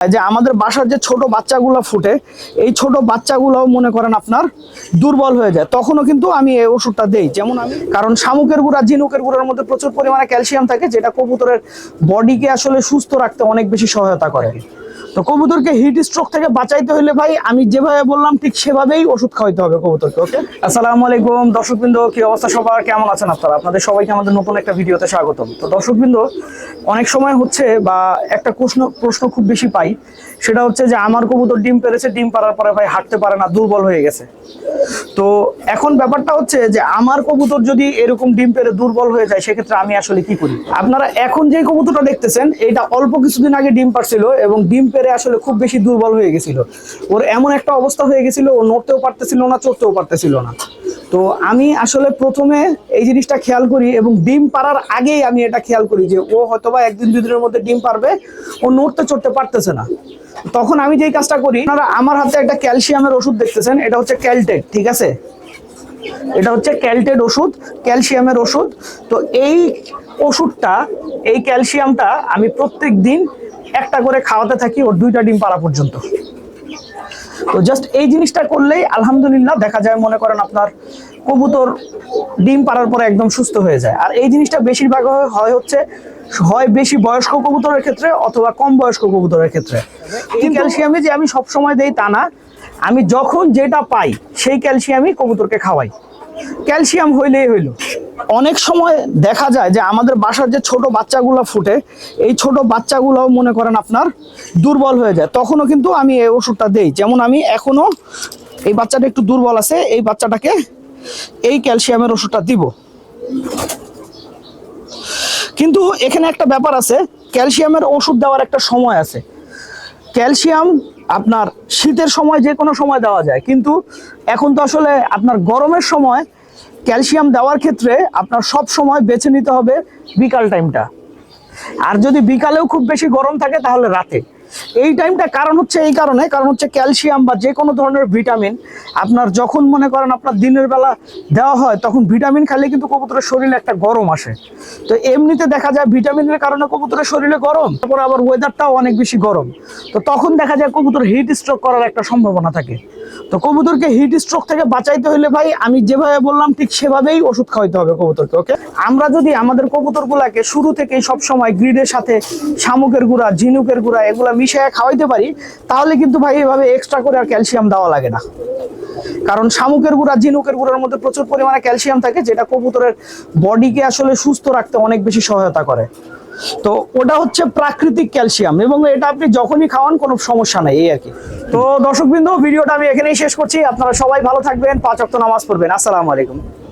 যে আমাদের বাসার যে ছোট বাচ্চাগুলো ফুটে, এই ছোট বাচ্চাগুলো মনে করেন আপনার দুর্বল হয়ে যায়। তখনও কিন্তু আমি এই ওষুধটা দেই। যেমন আমি, কারণ শামুকের গুঁড়া, ঝিনুকের গুঁড়ার মধ্যে প্রচুর পরিমাণে ক্যালসিয়াম থাকে, যেটা কবুতরের বডিকে আসলে সুস্থ রাখতে অনেক বেশি সহায়তা করে। তো কবুতরকে হিট স্ট্রোক থেকে বাঁচাইতে হলে ভাই, আমি যেভাবে বললাম ঠিক সেভাবেই ওষুধ খাওয়াইতে হবে কবুতরকে ওকে আসসালামু আলাইকুম। দর্শকবৃন্দ, কি অবস্থা সবার? কেমন আছেন আপনারা? আপনাদের সবাইকে আমাদের নতুন একটা ভিডিওতে স্বাগতম। তো দর্শকবৃন্দ, অনেক সময় হচ্ছে বা একটা প্রশ্ন প্রশ্ন খুব বেশি পাই, সেটা হচ্ছে যে আমার কবুতর ডিম পেরেছে, ডিম পারার পরে ভাই হাঁটতে পারে না, দুর্বল হয়ে গেছে। তো এখন ব্যাপারটা হচ্ছে যে আমার কবুতর যদি এরকম ডিম পেরে দুর্বল হয়ে যায়, সেক্ষেত্রে আমি আসলে কি করি? আপনারা এখন যে কবুতরটা দেখতেছেন, এটা অল্প কিছুদিন আগে ডিম পারছিল এবং ডিম পেরে আসলে খুব বেশি দুর্বল হয়ে গেছিল। ওর এমন একটা অবস্থা হয়ে গেছিল, ও নড়তেও পারতেছিল না, চড়তেও পারতেছিল না। তো আমি আসলে প্রথমে এই জিনিসটা খেয়াল করি এবং ডিম পারার আগেই আমি এটা খেয়াল করি যে ও হয়তোবা একদিন দুই দিনের মধ্যে ডিম পারবে ও নড়তে চড়তে পারতেছে না। তখন আমি যেই কাজটা করি, আপনারা আমার হাতে একটা ক্যালসিয়ামের ওষুধ দেখতেছেন, এটা হচ্ছে ক্যালটেট ঠিক আছে? এটা হচ্ছে ক্যালটেড ওষুধ, ক্যালসিয়ামের ওষুধ। তো এই ওষুধটা, এই ক্যালসিয়ামটা আমি প্রত্যেক দিন একটা করে খাওয়াতে থাকি ওর দুইটা ডিম পাড়া পর্যন্ত। তো জাস্ট এই জিনিসটা করলেই আলহামদুলিল্লাহ দেখা যায় মনে করেন আপনার কবুতর ডিম পাড়ার পরে একদম সুস্থ হয়ে যায়। আর এই জিনিসটা বেশিরভাগ হয়- হচ্ছে হয় বেশি বয়স্ক কবুতরের ক্ষেত্রে অথবা কম বয়স্ক কবুতরের ক্ষেত্রে। এই ক্যালসিয়ামে যে আমি সব সময় দেই তা না। আমি যখন যেটা পাই সেই ক্যালসিয়ামই কবুতরকে খাওয়াই। ক্যালসিয়াম হইলেই হইল। অনেক সময় দেখা যায় যে আমাদের বাসার যে ছোট বাচ্চাগুলো ফুটে, এই ছোট বাচ্চাগুলো মনে করেন আপনার দুর্বল হয়ে যায়। তখনও কিন্তু আমি এই ওষুধটা দেই। যেমন আমি এখনও এই বাচ্চাটা একটু দুর্বল আছে, এই বাচ্চাটাকে এই ক্যালসিয়ামের ওষুধটা দিব। কিন্তু এখানে একটা ব্যাপার আছে, ক্যালসিয়ামের ওষুধ দেওয়ার একটা সময় আছে। ক্যালসিয়াম আপনার শীতের সময় যে কোনো সময় দেওয়া যায়, কিন্তু এখন তো আসলে আপনার গরমের সময় ক্যালসিয়াম দেওয়ার ক্ষেত্রে আপনার সব সময় বেছে নিতে হবে বিকাল টাইমটা আর যদি বিকালেও খুব বেশি গরম থাকে, তাহলে রাতে। এই টাইমটা কারণ হচ্ছে এই কারণে, কারণ হচ্ছে ক্যালসিয়াম বা যে কোনো ধরনের ভিটামিন আপনার যখন মনে করেন আপনার দিনের বেলা দেওয়া হয়, তখন ভিটামিন খেলে কিন্তু কবুতরের শরীরে একটা গরম আসে। তো এমনিতে দেখা যায় ভিটামিনের কারণে কবুতরের শরীরে গরম, তারপর আবার ওয়েদারটাও অনেক বেশি গরম। তো তখন দেখা যায় কবুতর হিট স্ট্রোক করার একটা সম্ভাবনা থাকে। তো কবুতরকে হিট স্ট্রোক থেকে বাঁচাইতে হলে ভাই, আমি যেভাবে বললাম, ঠিক সেভাবেই ওষুধ খাওয়াইতে হবে কবুতরকে ওকে আমরা যদি আমাদের কবুতরগুলাকে শুরু থেকেই সব সময় গ্রিডের সাথে শামুকের গুঁড়া, ঝিনুকের গুঁড়া, এগুলা মিশিয়ে খাওয়াইতে পারি, তাহলে কিন্তু ভাই এভাবে এক্সট্রা করে আর ক্যালসিয়াম দেওয়া লাগে না। কারণ শামুকের গুঁড়া, ঝিনুকের গুঁড়ার মধ্যে প্রচুর পরিমাণে ক্যালসিয়াম থাকে, যেটা কবুতরের বডিকে আসলে সুস্থ রাখতে অনেক বেশি সহায়তা করে। তো ওটা হচ্ছে প্রাকৃতিক ক্যালসিয়াম এবং এটা আপনি যখনই খাওয়ান, কোনো সমস্যা নাই, এই আর কি। তো দর্শকবৃন্দ, ভিডিওটা আমি এখানেই শেষ করছি। আপনারা সবাই ভালো থাকবেন, পাঁচ অক্ট নামাজ পড়বেন। আসসালামু আলাইকুম।